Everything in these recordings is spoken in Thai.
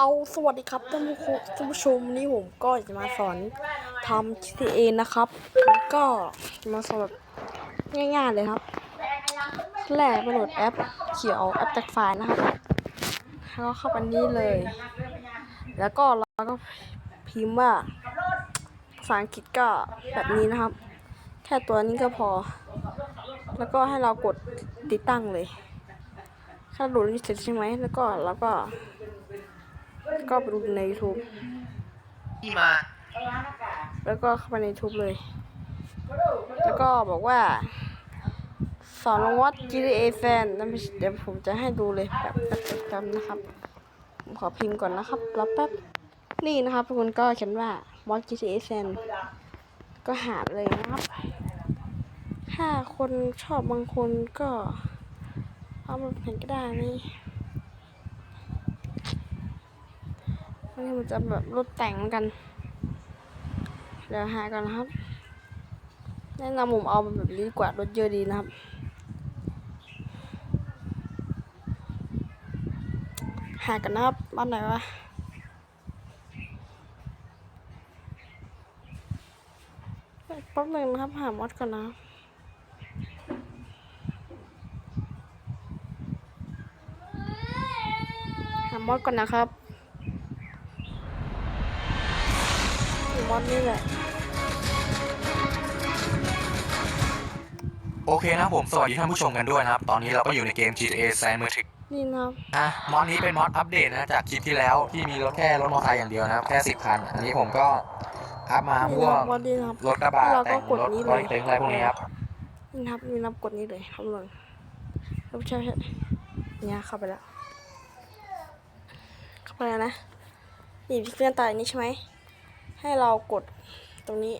เอาสวัสดีครับท่านผู้ชมชมนี่ผมก็จะมาสอนทำ GTA นะครับก็มาสอนแบบง่ายๆเลยครับแรกไปโหลดแอปเขียวแอปแตกไฟล์นะครับแล้วก็เข้าไปนี้เลย แล้วก็เราก็พิมพ์ว่าภาษาอังกฤษก็แบบนี้นะครับ แค่ตัวนี้ก็พอ แล้วก็ให้เรากดติดตั้งเลย ถ้าโหลดนี้เสร็จใช่ไหมแล้วก็แล้วก็ ก็ไปดูใน YouTube ที่มา แล้วก็เข้าไปใน YouTube เลย แล้วก็บอกว่า สอนลงวัด GTA Fan นั่นไม่ใช่เดี๋ยวผมจะให้ดูเลยแบบแบบจำนะครับ ผมขอพิมพ์ก่อนนะครับแล้วแป๊บ นี่นะครับทุกคนก็เขียนว่าวัด GTA Fan ก็หาเลยนะครับ ถ้าคนชอบบางคนก็ เอามาเห็นก็ได้นี่ นนี้มันจะแบบรถแต่งกัน เดี๋ยวหาก่อนนะครับ แนะนำผมเอาแบบนี้ดีกว่ารถเยอะดีนะครับ หากันนะครับบ้านไหนวะแป๊บหนึงนะครับ หามอดก่อนนะหามอดก่อนนะครับ มอดนี่แหละโอเคนะครับผมสวัสดีท่านผู้ชมกันด้วยนะครับ ตอนนี้เราก็อยู่ในเกม GTA แซนมือถือนี่นะครับอะมอดนี้เป็นมอดอัปเดตนะจากคลิปที่แล้วที่มีรถแค่รถมอเตอร์ไซค์อย่างเดียวนะครับแค่10คัน อันนี้ผมก็อัพมาพนี่วนะคกรับมอดนี่นะครับ รถกระบะเราก็แต่งกดรถนี้รเลถย เต็งอะไรพวกนี้ครับนี่นะครับนี่นับกดนี้เลยครับทุกคนครับใช่ใช่เนี่ยเข้าไปแล้ว เข้าไปแล้วนะนี่เพื่อนตายนี้ใช่ไหม ให้เรากดตรงนี้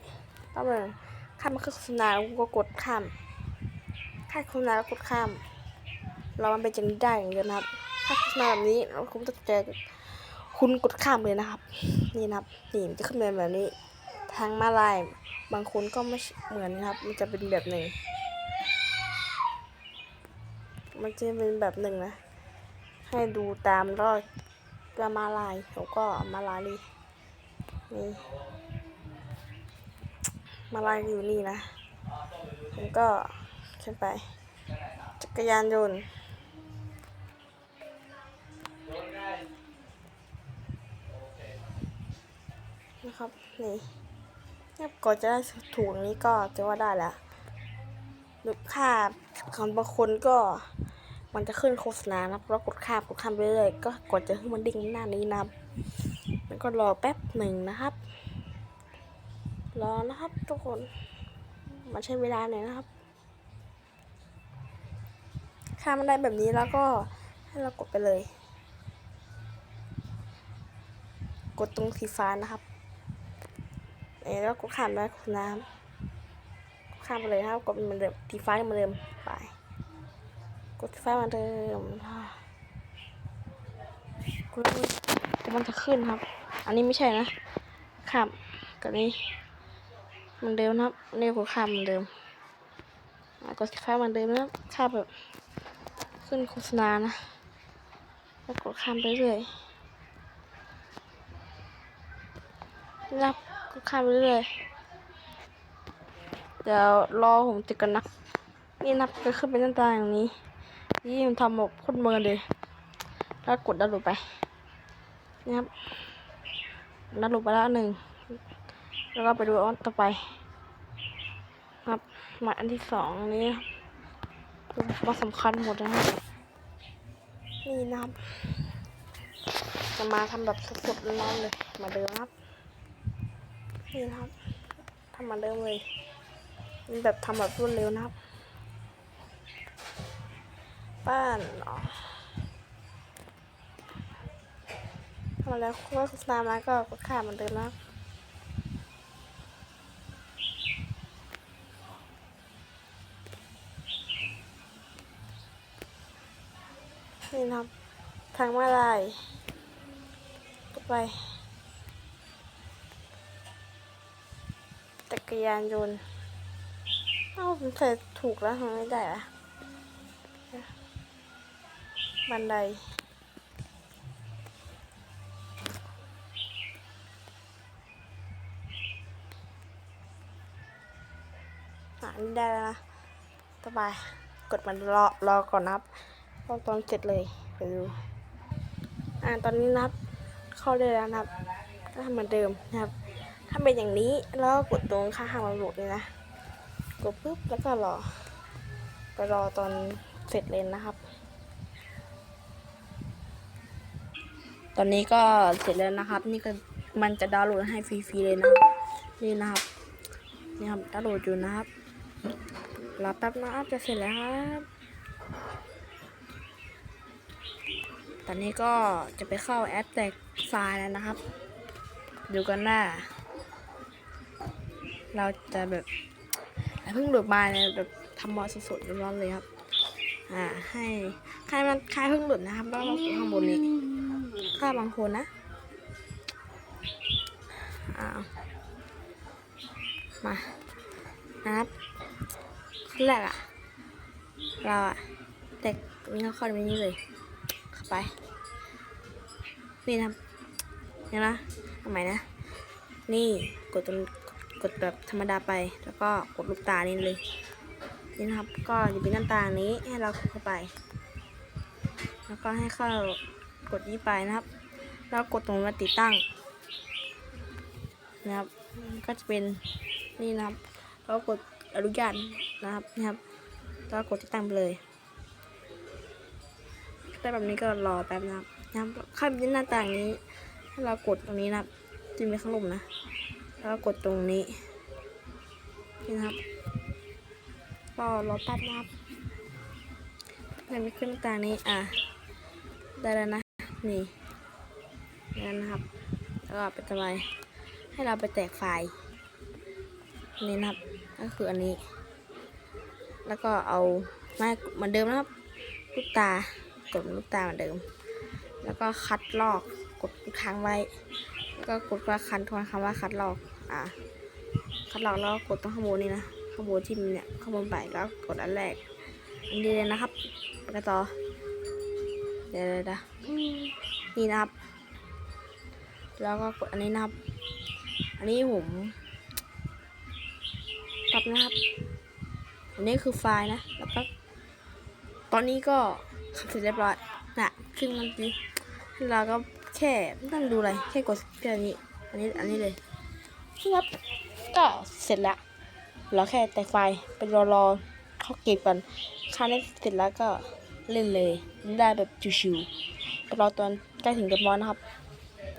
ตั้งเลยข้ามมาคือโฆษณาแล้วก็กดข้ามข้ามโฆษณาแล้วกดข้าม เรามันเป็นอย่างนี้ได้อย่างเดียวนะครับถ้าโฆษณาแบบนี้เราคุณจะเจอคุณกดข้ามเลยนะครับ นี่นะครับนี่มันจะขึ้นเป็นแบบนี้ทางมาลายบางคนก็ไม่เหมือนนะครับ มันจะเป็นแบบหนึ่ง มันจะเป็นแบบหนึ่งนะ ให้ดูตามรอยกระมาลายแล้วก็มาลายนี่ นี่มาลายอยู่นี่นะผมก็ขึ้นไป จักรยานยนต์นะครับ นี่เนี่ยก่อจะได้ถูกนี้ก็จะว่าได้แล้วหรือค่าของบางคนก็ มันจะขึ้นโฆษณานะครับแล้วกดข้ามกดข้ามไปเรื่อยๆก็กดจะให้นมันดิ่งหน้านี้นะครับแล้วก็รอแป๊บหนึ่งนะครับ รอนะครับทุกคนมาใช้เวลาหน่อยนะครับข้ามมันได้แบบนี้แล้วก็ให้เรากดไปเลย กดตรงสีฟ้านะครับเออแล้วกดข้ามแล้โฆษณาข้ามไปเลยนะครับกดเหมือนเดิมสีฟ้าเหมือนเดิมไป ดไฟมาเดิมค่ะกดแล้วมันจะขึ้นครับ อันนี้ไม่ใช่นะข้ามกับนี้มันเดิมนะครับอันนี่กดข้ามเหมือนเดิมกดไฟมือนเดิมนะครับข้ามแบบขึ้นโฆษณานะ แล้วกดข้ามไปเรื่อยนะครับกดข้ามไปเรื่อยเดี๋ยวรอผมติดกันนะนี่นับก็ขึ้นเป็นหน้าตาอย่างนี้ นี่มันทำแบบโคตรเมินเลย แล้วกดดาวน์โหลดไปนี่ครับดาวน์โหลดไปแล้วหนึ่ง แล้วก็ไปดูอันต่อไป ครับ มาอันที่สองนี้มาสำคัญหมดนะครับนี่นะครับ จะมาทำแบบสดๆร้อนๆเลย มาเดิมครับ นี่นะครับทำมาเดิมเลยแบบทำแบบรวดเร็วนะครับ บ้านอ๋อทำแล้วโฆษณามาก็กดข้ามเหมือนเดิมนะนี่นะครับทางมาลายกดไป จักรยานยนต์เอ้าผมใส่ถูกแล้วทำไมไม่ได้อะ บันได หานี่ได้แล้วนะ ต่อไป กดมันรอรอก่อนนับรอตอนเสร็จเลยไปดู อ่า ตอนนี้นับ เข้าได้แล้วนะครับ ก็ทำเหมือนเดิมนะครับ ถ้าเป็นอย่างนี้ แล้วกดตรงค่าห้ามหลุดเลยนะ กดปุ๊บ แล้วก็รอ ไปรอตอนเสร็จเลยนะครับ ตอนนี้ก็เสร็จแล้วนะครับ นี่ก็มันจะดาวน์โหลดให้ฟรีๆเลยนะนี่นะครับนี่ครับดาวน์โหลดอยู่นะครับรอแป๊บนะครับจะเสร็จแล้วครับตอนนี้ก็จะไปเข้าแอปแตกไฟล์แล้วนะครับ ดูกันหน้า เราจะแบบเพิ่งโหลดมาเนี่ยแบบทำมอสดๆร้อนๆเลยครับ อ่าให้ใครมันใครเพิ่งโหลดนะครับแล้วเรากดข้างบนนี้ ค่าบางคนนะอ้าวมานะครับขั้นแรกอะเราอะแตกนี่ก็เข้าไปนี้เลยเข้าไป นี่นะครับเนี่ยนะทำไมนะ นี่กดตรงกดแบบธรรมดาไป แล้วก็กดลูกตานี่เลย นี่นะครับ ก็จะเป็นหน้าต่างนี้ให้เรากเข้าไป แล้วก็ให้เข้า กดนี้ไปนะครับ แล้วกดตรงมาติดตั้ง นะครับก็จะเป็นนี่นะครับแล้วกดอนุญาตนะครับนะครับแล้วกดติดตั้งไปเลยได้แบบนี้ก็รอแป๊บนะครับนะครับข้ามเป็นหน้าต่างนี้ให้เรากดตรงนี้นะครับจะมีข้างลมนะ แล้วกดตรงนี้นี่นะครับก็รอแป๊บนะครับยังไม่ขึ้นหน้าต่างนี้อะ ได้แล้วนะ นี่ได้แล้วนะครับ แล้วก็ไปทำไมให้เราไปแตกไฟล์นี่นะครับ ก็คืออันนี้ แล้วก็เอามาเหมือนเดิมนะครับลูกตากดลูกตาเหมือนเดิม แล้วก็คัดลอกกดค้างไว้ แล้วก็กดว่าคันทวนคำว่าคัดลอกอะคัดลอกแล้วกดตรงข้างบนนี่นะข้างบนที่มันเนี่ยข้างบนไปแล้วกดอันแรกอันนี้เลยนะครับไปกันต่อเดี๋ยวเดี๋ยวเดี๋ยว นี่นะครับ แล้วก็กดอันนี้นะครับ อันนี้ผมปรับนะครับ อันนี้คือไฟล์นะ แล้วก็ตอนนี้ก็ทำเสร็จเรียบร้อยนะขึ้นมันดีเราก็แค่ไม่ต้องดูอะไร แค่กดแค่นี้ อันนี้ อันนี้เลยครับก็เสร็จแล้วเราแค่แต่ไฟล์ไปรอรอเขาเก็บกันค่านี้เสร็จแล้วก็ เล่นเลยได้แบบชิวๆไปราตอนใกล้ถึงเดมอนนะครับ